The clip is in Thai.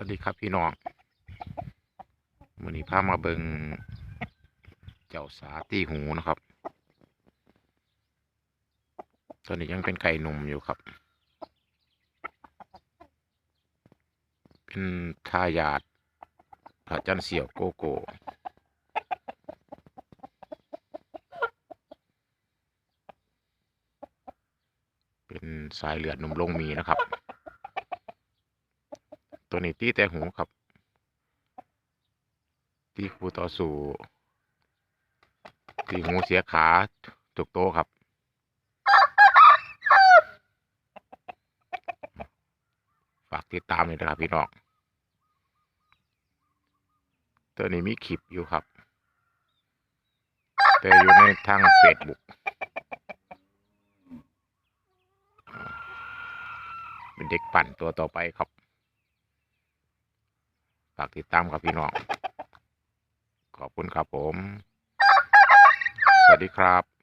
วัสดีครับพี่น้องวันนี้พามาเบิงเจ้าสาตีหูนะครับ ตอนนี้ยังเป็นไก่หนุ่มอยู่ครับ เป็นทายาทพระจันทร์เสี่ยวโกโก้เป็นสายเลือดหนุ่มลงมีนะครับ ตัวนี้ตีแต่หูครับตีคูต่อสู่ตีหูเสียขาถูกโตครับฝากติดตามเลยนะครับพี่น้องตัวนี้มีคลิปอยู่ครับ แต่อยู่ในทางเฟซบุ๊กเป็นเด็กปั่นตัวต่อไปครับ ฝากติดตามครับพี่น้อง ขอบคุณครับผม สวัสดีครับ